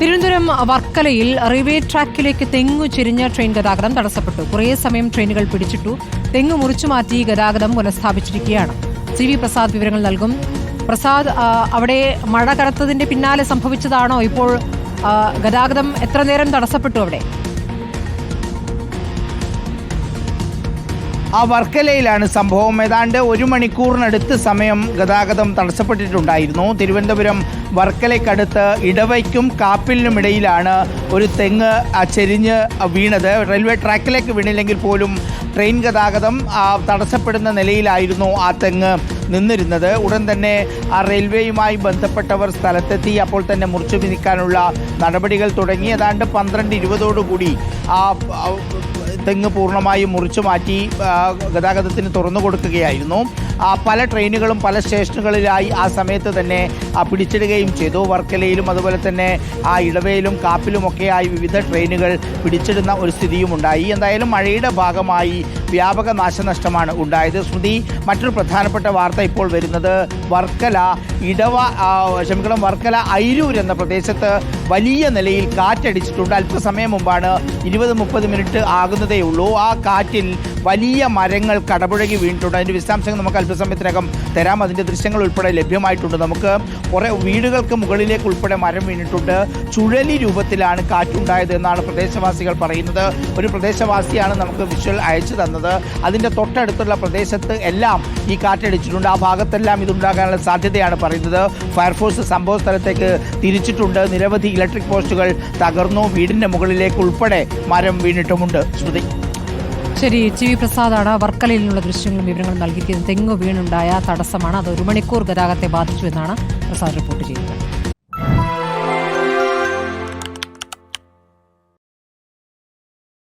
തിരുവനന്തപുരം വർക്കലയിൽ റെയിൽവേ ട്രാക്കിലേക്ക് തെങ്ങു ചെരിഞ്ഞ ട്രെയിൻ ഗതാഗതം തടസ്സപ്പെട്ടു. കുറേ സമയം ട്രെയിനുകൾ പിടിച്ചിട്ടു. തെങ്ങ് മുറിച്ചുമാറ്റി ഗതാഗതം പുനഃസ്ഥാപിച്ചിരിക്കുകയാണ്. സി വി പ്രസാദ് വിവരങ്ങൾ നൽകും. പ്രസാദ് അവിടെ മഴ കനത്തതിന്റെ പിന്നാലെ സംഭവിച്ചതാണോ? ഇപ്പോൾ ഗതാഗതം എത്ര നേരം തടസ്സപ്പെട്ടു അവിടെ? ആ വർക്കലയിലാണ് സംഭവം. ഏതാണ്ട് ഒരു മണിക്കൂറിനടുത്ത് സമയം ഗതാഗതം തടസ്സപ്പെട്ടിട്ടുണ്ടായിരുന്നു. തിരുവനന്തപുരം വർക്കലയ്ക്കടുത്ത് ഇടവയ്ക്കും കാപ്പിലിനുമിടയിലാണ് ഒരു തെങ്ങ് ചെരിഞ്ഞ് വീണത്. റെയിൽവേ ട്രാക്കിലേക്ക് വീണില്ലെങ്കിൽ പോലും ട്രെയിൻ ഗതാഗതം തടസ്സപ്പെടുന്ന നിലയിലായിരുന്നു ആ തെങ്ങ് നിന്നിരുന്നത്. ഉടൻ തന്നെ ആ റെയിൽവേയുമായി ബന്ധപ്പെട്ടവർ സ്ഥലത്തെത്തി അപ്പോൾ തന്നെ മുറിച്ചു നീക്കാനുള്ള നടപടികൾ തുടങ്ങി. ഏതാണ്ട് പന്ത്രണ്ട് ഇരുപതോടുകൂടി ആ, തെങ്ങ് പൂർണമായും മുറിച്ചു മാറ്റി ഗതാഗതത്തിന് തുറന്നു കൊടുക്കുകയായിരുന്നു. പല ട്രെയിനുകളും പല സ്റ്റേഷനുകളിലായി ആ സമയത്ത് തന്നെ പിടിച്ചിടുകയും ചെയ്തു. വർക്കലയിലും അതുപോലെ തന്നെ ആ ഇടവയിലും കാപ്പിലുമൊക്കെയായി വിവിധ ട്രെയിനുകൾ പിടിച്ചിടുന്ന ഒരു സ്ഥിതിയും ഉണ്ടായി. എന്തായാലും മഴയുടെ ഭാഗമായി വ്യാപക നാശനഷ്ടമാണ് ഉണ്ടായത്. ശ്രുതി മറ്റൊരു പ്രധാനപ്പെട്ട വാർത്ത ഇപ്പോൾ വരുന്നത് വർക്കല ഇടവ ക്ഷമിക്കണം വർക്കല ഐരൂർ എന്ന പ്രദേശത്ത് വലിയ നിലയിൽ കാറ്റടിച്ചിട്ടുണ്ട്. അല്പസമയം മുമ്പാണ് ഇരുപത് മുപ്പത് മിനിറ്റ് ആകുന്നതേ ഉള്ളൂ. ആ കാറ്റിൽ വലിയ മരങ്ങൾ കടപുഴകി വീണിട്ടുണ്ട്. അതിന്റെ വിശദാംശങ്ങൾ നമുക്ക് അല്പസമയത്തിനകം തരാം. അതിന്റെ ദൃശ്യങ്ങൾ ഉൾപ്പെടെ ലഭ്യമായിട്ടുണ്ട് നമുക്ക്. കുറേ വീടുകൾക്ക് മുകളിലേക്ക് ഉൾപ്പെടെ മരം വീണിട്ടുണ്ട്. ചുഴലി രൂപത്തിലാണ് കാറ്റുണ്ടായത് എന്നാണ് പ്രദേശവാസികൾ പറയുന്നത്. ഒരു പ്രദേശവാസിയാണ് നമുക്ക് വിഷ്വൽ അയച്ചു തന്നത്. അതിന്റെ തൊട്ടടുത്തുള്ള പ്രദേശത്ത് എല്ലാം ഈ കാറ്റടിച്ചിട്ടുണ്ട്. ആ ഭാഗത്തെല്ലാം ഇതുണ്ടാകാനുള്ള സാധ്യതയാണ് പറയുന്നത്. ഫയർഫോഴ്സ് സംഭവ സ്ഥലത്തേക്ക് തിരിച്ചിട്ടുണ്ട്. നിരവധി ഇലക്ട്രിക് പോസ്റ്റുകൾ തകർന്നു. വീടിന്റെ മുകളിലേക്ക് ഉൾപ്പെടെ മരം വീണിട്ടുമുണ്ട്. ശ്രുതി. ശരി ടി വി പ്രസാദാണ് വർക്കലയിൽ നിന്നുള്ള ദൃശ്യങ്ങളും വിവരങ്ങളും നൽകിയിരിക്കുന്നത്. തെങ്ങ് വീണുണ്ടായ തടസ്സമാണ്. അത് ഒരു മണിക്കൂർ ഗതാഗതത്തെ ബാധിച്ചു എന്നാണ് പ്രസാദ് റിപ്പോർട്ട് ചെയ്യുന്നത്.